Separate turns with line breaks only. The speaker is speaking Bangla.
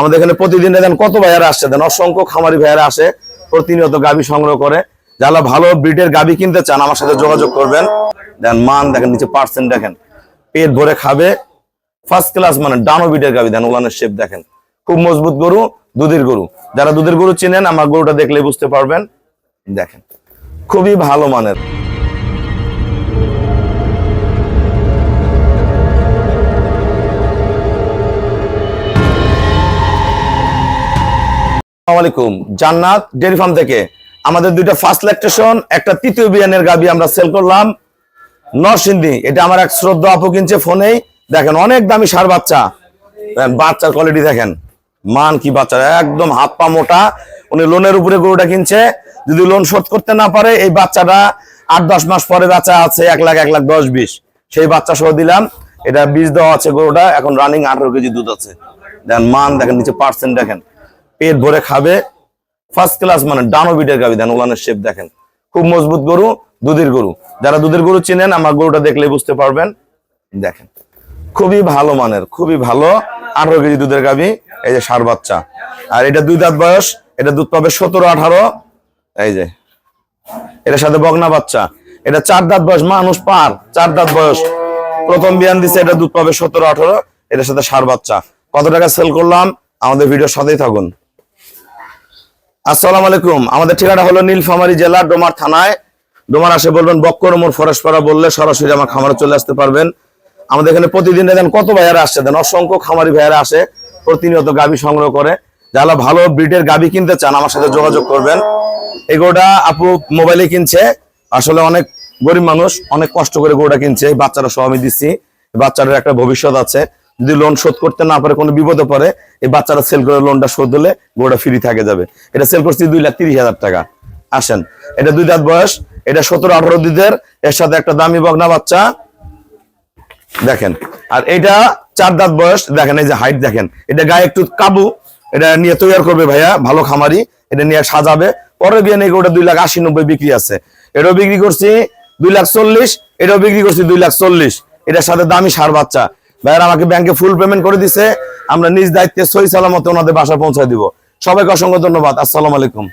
আমাদের এখানে প্রতিদিন দেখেন কত ভাইয়ারা আসছে। দেন অসংখ্য খামারি ভাইয়ারা আসে, প্রতিনিয়ত গাবি সংগ্রহ করে। যারা ভালো ব্রিডের গাবি কিনতে চান, আমার সাথে যোগাযোগ করবেন। দেন মান দেখেন, নিচে পার্সেন্ট দেখেন। পেট ভরে খাবে। ফার্স্ট ক্লাস মানে ডানো বিটের গাবি দেন ওলানের শেপ দেখেন। খুব মজবুত গরু, দুধের গরু। যারা দুধের গরু চিনেন, আমার গরুটা দেখলে বুঝতে পারবেন। দেখেন, খুবই ভালো মানের। আলাইকুম। জান্নাত, ডেয়ারি ফার্ম থেকে আমাদের দুইটা ফার্স্ট ল্যাকটেশন একটা তৃতীয় বিয়ানের গাবি আমরা সেল করলাম। নরসিংদী, এটা আমার এক শ্রদ্ধা, আপু কিনছে ফোনেই। দেখেন, অনেক দামি সার বাচ্চা। বাচ্চার কোয়ালিটি দেখেন। মান কি বাচ্চা, একদম হাত পা মোটা। উনি লোনের উপরে গরুটা কিনছে। যদি লোন শোধ করতে না পারে, এই বাচ্চাটা আট দশ মাস পরে বাচ্চা আছে, এক লাখ এক লাখ দশ, বিশ। সেই বাচ্চা সহ দিলাম। এটা বীজ দেওয়া আছে গরুটা, এখন রানিং আঠারো কেজি দুধ আছে। দেখেন, মান দেখেন, নিচে পার্সেন্ট দেখেন। পেট ভরে খাবে। ফার্স্ট ক্লাস মানে ডানো বিটের গাবি দেন ওলানের শেপ দেখেন। খুব মজবুত গরু, দুধের গরু। যারা দুধের গরু চিনেন, আমার গরুটা দেখলে বুঝতে পারবেন। দেখেন, খুবই ভালো মানের, খুবই ভালো আঠারো কেজি দুধের গাবি এই যে সার বাচ্চা। আর এটা দুই দাঁত বয়স, এটা দুধ পাবে সতেরো, আঠারো। এই যে, এটার সাথে বগনা বাচ্চা। এটা চার দাঁত বয়স, মানুষ পার, চার দাঁত বয়স। প্রথম বিয়ান দিছে, এটা দুধ পাবে সতেরো, আঠারো। এটার সাথে সার বাচ্চা। কত টাকা সেল করলাম? আমাদের ভিডিওর সাথেই থাকুন। আসসালামু আলাইকুম। আমাদের ঠিকানা হলো নীলফামারী জেলা, ডোমার থানায়। ডোমার আসে বলবেন বক্কর মোর ফরেশপাড়া বললে সরাসরি আমার খামারে চলে আসতে পারবেন। আমাদের এখানে প্রতিদিন দেখেন কত ভাইয়ারা আসছে দেন অসংখ্য খামারি ভাইয়ারা আসে, প্রতিনিয়ত গাবি সংগ্রহ করে। যারা ভালো ব্রিডের গাবি কিনতে চান, আমার সাথে যোগাযোগ করবেন। এগুলোটা আপু মোবাইলে কিনছে, আসলে অনেক গরিব মানুষ, অনেক কষ্ট করে গরুটা কিনছে বাচ্চারা সব আমি দিচ্ছি। বাচ্চাদের একটা ভবিষ্যৎ আছে। যদি লোন শোধ করতে না পারে, কোনো বিপদে পড়ে, এই বাচ্চারা সেল করে লোনটা শোধ হলে গরুটা ফ্রি থাকে যাবে। এটা সেল করছি দুই লাখ তিরিশ হাজার টাকা। আসেন, এটা দুই দাঁত বয়স, এটা সতেরো আঠারো দিদের, এর সাথে একটা দামি বগনা বাচ্চা। দেখেন, আর এটা চার দাঁত বয়স, দেখেন এই যে হাইট দেখেন, এটা গায়ে একটু কাবু, এটা নিয়ে তৈরি করবে ভাইয়া, ভালো খামারি, এটা নিয়ে সাজাবে। পরে বিয়ে নেই ওটা দুই লাখ আশি নব্বই বিক্রি আছে। এটাও বিক্রি করছি দুই লাখ চল্লিশ, এটাও বিক্রি করছি দুই লাখ চল্লিশ। এটার সাথে দামি সার বাচ্চা ভাইয়ার আমাকে ব্যাংকে ফুল পেমেন্ট করে দিছে। আমরা নিজ দায়িত্বে সই সালামতে ওনাদের বাসা পৌঁছায় দিব। সবাইকে অসংখ্য ধন্যবাদ। আসসালামু আলাইকুম।